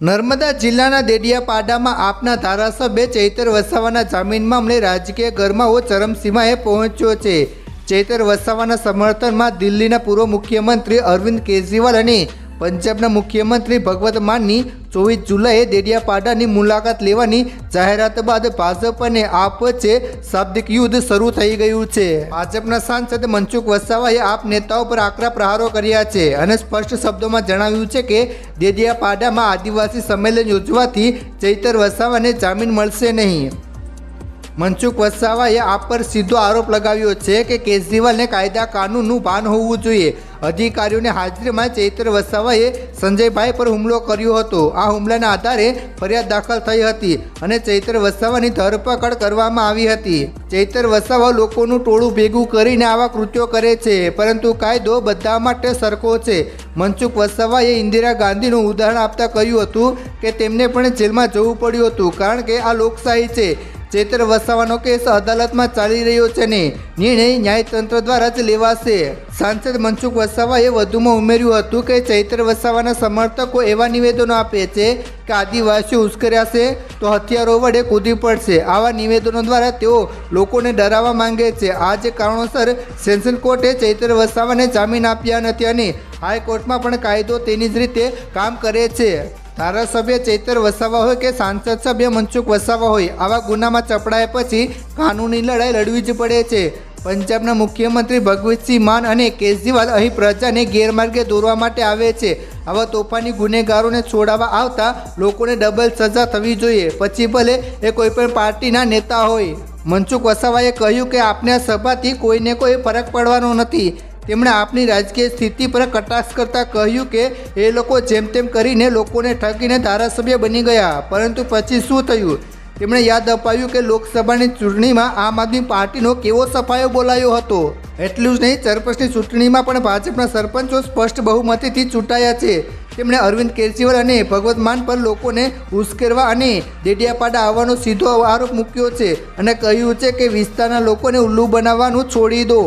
નર્મદા જિલ્લાના દેડિયાપાડામાં આપના ધારાસભ્ય ચૈતર વસાવાના જામીન મામલે રાજકીય ગરમાવો ચરમસીમાએ પહોંચ્યો છે. ચૈતર વસાવાના સમર્થનમાં દિલ્હીના પૂર્વ મુખ્યમંત્રી અરવિંદ કેજરીવાલ અને પંજાબના મુખ્યમંત્રી ભગવત માનની ચોવીસ જુલાઈએ દેડિયાપાડાની મુલાકાત લેવાની જાહેરાત બાદ ભાજપ અને આપ વચ્ચે શાબ્દિક યુદ્ધ શરૂ થઈ ગયું છે. ભાજપના સાંસદ મનસુખ વસાવાએ આપ નેતાઓ પર આકરા પ્રહારો કર્યા છે અને સ્પષ્ટ શબ્દોમાં જણાવ્યું છે કે દેડિયાપાડામાં આદિવાસી સંમેલન યોજવાથી ચૈતર વસાવાને જામીન મળશે નહીં. મનસુખ વસાવાએ આપ પર સીધો આરોપ લગાવ્યો છે કે કેજરીવાલને કાયદા કાનૂનનું ભાન હોવું જોઈએ. અધિકારીઓની હાજરીમાં ચૈત્ર વસાવાએ સંજયભાઈ પર હુમલો કર્યો હતો. આ હુમલાના આધારે ફરિયાદ દાખલ થઈ હતી અને ચૈત્ર વસાવાની ધરપકડ કરવામાં આવી હતી. ચૈતર વસાવા લોકોનું ટોળું ભેગું કરીને આવા કૃત્યો કરે છે, પરંતુ કાયદો બધા માટે સરખો છે. મનસુખ વસાવાએ ઇન્દિરા ગાંધીનું ઉદાહરણ આપતા કહ્યું હતું કે તેમને પણ જેલમાં જવું પડ્યું હતું, કારણ કે આ લોકશાહી છે. ચૈત્ર વસાવાનો કેસ અદાલતમાં ચાલી રહ્યો છે ને. નિર્ણય ન્યાયતંત્ર દ્વારા જ લેવાશે. સાંસદ મનસુખ વસાવાએ વધુમાં ઉમેર્યું હતું કે ચૈત્ર વસાવાના સમર્થકો એવા નિવેદનો આપે છે કે આદિવાસીઓ ઉશ્કેર્યાશે તો હથિયારો વડે કૂદી પડશે. આવા નિવેદનો દ્વારા તેઓ લોકોને ડરાવવા માંગે છે. આ જ કારણોસર સેન્સન કોર્ટે ચૈત્ર વસાવાને જામીન આપ્યા નથી અને હાઈકોર્ટમાં પણ કાયદો તેની જ રીતે કામ કરે છે. ધારાસભ્ય ચૈતર વસાવા હોય કે સાંસદ સભ્ય મનસુખ વસાવા હોય, આવા ગુનામાં ચપડાયા પછી કાનૂની લડાઈ લડવી જ પડે છે. પંજાબના મુખ્યમંત્રી ભગવતસિંહ માન અને કેજરીવાલ અહીં પ્રજાને ગેરમાર્ગે દોરવા માટે આવે છે. આવા તોફાની ગુનેગારોને છોડાવવા આવતા લોકોને ડબલ સજા થવી જોઈએ. પછી ભલે એ કોઈપણ પાર્ટીના નેતા હોય. મનસુખ વસાવાએ કહ્યું કે, આપને સભાથી કોઈને કોઈ ફરક પડવાનો નથી. તેમણે આપની રાજકીય સ્થિતિ પર કટાક્ષ કરતાં કહ્યું કે એ લોકો જેમ તેમ કરીને લોકોને ઠગીને ધારાસભ્ય બની ગયા. પરંતુ પછી શું થયું? તેમણે યાદ અપાવ્યું કે લોકસભાની ચૂંટણીમાં આમ આદમી પાર્ટીનો કેવો સફાયો બોલાયો હતો? એટલું જ નહીં, સરપંચની ચૂંટણીમાં પણ ભાજપના સરપંચો સ્પષ્ટ બહુમતીથી ચૂંટાયા છે. તેમણે અરવિંદ કેજરીવાલ અને ભગવત માન પર લોકોને ઉશ્કેરવા અને ડેડિયાપાડા આવવાનો સીધો આરોપ મૂક્યો છે અને કહ્યું છે કે વિસ્તારના લોકોને ઉલ્લુ બનાવવાનું છોડી દો.